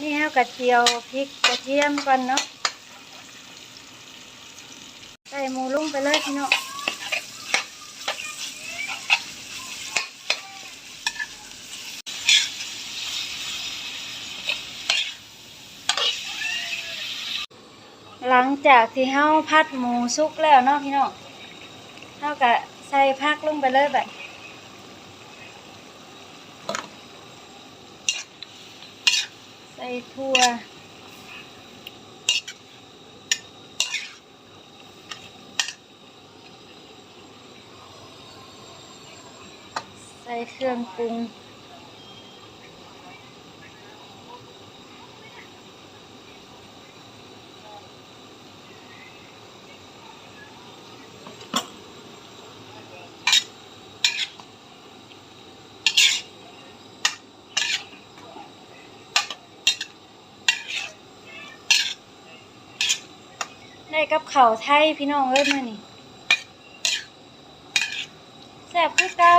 นี่เฮากระเจียวพริกกระเทียมก่อนเนาะใส่หมูลงไปเลยพี่น้องหลังจากที่เฮาพัดหมูสุกแล้วเนาะพี่น้องเฮาก็ใส่ผักลงไปเลยแบบ ใส่ถั่วใส่เครื่องปรุง ได้กับเขาไทยพี่น้องเอ้ยมื่อนี่แซ่บคือเก่า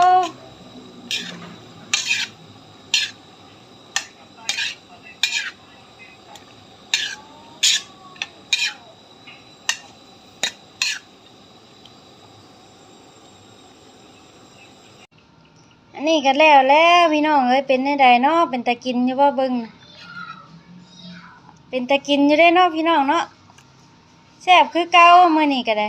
อันนี้ก็แล้วแล้วพี่น้องเอ้ยเป็นได้ใดเนาะเป็นตะกินอยู่ว่าเบิ่งเป็นตะกินอยู่ได้เนาะพี่น้องเนาะ แซ่บคือเก่ามื้อนี้ก็ได้